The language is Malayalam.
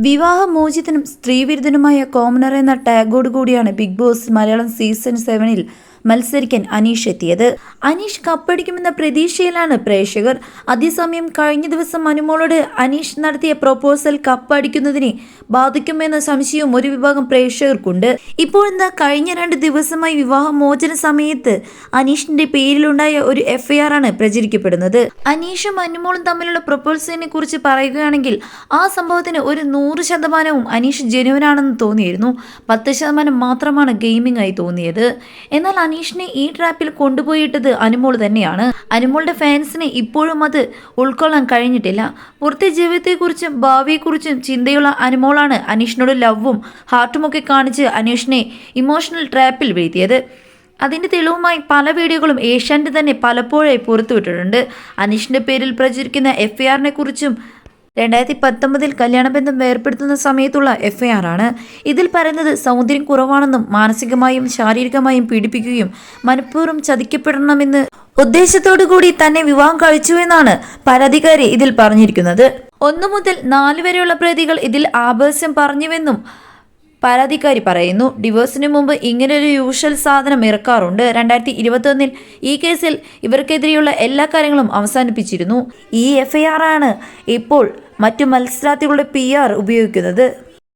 വിവാഹമോചിതനും സ്ത്രീവിരുദ്ധനുമായ കോമണർ എന്ന ടാഗോട് കൂടിയാണ് ബിഗ് ബോസ് മലയാളം സീസൺ സെവനിൽ മത്സരിക്കാൻ അനീഷ് എത്തിയത്. അനീഷ് കപ്പടിക്കുമെന്ന പ്രതീക്ഷയിലാണ് പ്രേക്ഷകർ. അതേസമയം കഴിഞ്ഞ ദിവസം അനുമോളോട് അനീഷ് നടത്തിയ പ്രൊപ്പോസൽ കപ്പടിക്കുന്നതിനെ ബാധിക്കുമെന്ന സംശയവും ഒരു വിഭാഗം പ്രേക്ഷകർക്കുണ്ട്. ഇപ്പോഴെന്താ കഴിഞ്ഞ രണ്ട് ദിവസമായി വിവാഹമോചന സമയത്ത് അനീഷിന്റെ പേരിലുണ്ടായ ഒരു എഫ്ഐആർ ആണ് പ്രചരിക്കപ്പെടുന്നത്. അനീഷും അനുമോളും തമ്മിലുള്ള പ്രൊപ്പോസലിനെ കുറിച്ച് പറയുകയാണെങ്കിൽ ആ സംഭവത്തിന് ഒരു നൂറ് ശതമാനവും അനീഷ് ജനുവനാണെന്ന് തോന്നിയിരുന്നു. പത്ത് ശതമാനം മാത്രമാണ് ഗെയിമിംഗ് ആയി തോന്നിയത്. എന്നാൽ അനീഷിനെ ഈ ട്രാപ്പിൽ കൊണ്ടുപോയിട്ടത് അനുമോൾ തന്നെയാണ്. അനുമോളുടെ ഫാൻസിന് ഇപ്പോഴും അത് ഉൾക്കൊള്ളാൻ കഴിഞ്ഞിട്ടില്ല. പുറത്തെ ജീവിതത്തെക്കുറിച്ചും ഭാവിയെക്കുറിച്ചും ചിന്തയുള്ള അനുമോളാണ് അനീഷിനോട് ലവും ഹാർട്ടുമൊക്കെ കാണിച്ച് അനീഷിനെ ഇമോഷണൽ ട്രാപ്പിൽ വീഴ്ത്തിയത്. അതിന്റെ തെളിവുമായി പല വീഡിയോകളും ഏഷ്യാന്റെ തന്നെ പലപ്പോഴായി പുറത്തുവിട്ടിട്ടുണ്ട്. അനീഷിന്റെ പേരിൽ പ്രചരിക്കുന്ന എഫ് ഐ ആറിനെ കുറിച്ചും രണ്ടായിരത്തി പത്തൊമ്പതിൽ കല്യാണബന്ധം വേർപ്പെടുത്തുന്ന സമയത്തുള്ള എഫ് ഐ ആർ ആണ്. ഇതിൽ പറയുന്നത് സൗന്ദര്യം കുറവാണെന്നും മാനസികമായും ശാരീരികമായും പീഡിപ്പിക്കുകയും മനഃപൂർവം ചതിക്കപ്പെടണമെന്ന് ഉദ്ദേശത്തോടു കൂടി തന്നെ വിവാഹം കഴിച്ചുവെന്നാണ് പരാതിക്കാരി ഇതിൽ പറഞ്ഞിരിക്കുന്നത്. ഒന്നു മുതൽ നാല് വരെയുള്ള പ്രതികൾ ഇതിൽ ആഭാസ്യം പറഞ്ഞുവെന്നും പരാതിക്കാരി പറയുന്നു ഡിവോഴ്സിന് മുമ്പ് ഇങ്ങനൊരു യൂഷൽ സാധനം ഇറക്കാറുണ്ട്. രണ്ടായിരത്തി ഇരുപത്തൊന്നിൽ ഈ കേസിൽ ഇവർക്കെതിരെയുള്ള എല്ലാ കാര്യങ്ങളും അവസാനിപ്പിച്ചിരുന്നു. ഈ എഫ്ഐആർ ആണ് ഇപ്പോൾ മറ്റു മത്സരാർത്ഥികളുടെ പി ഉപയോഗിക്കുന്നത്.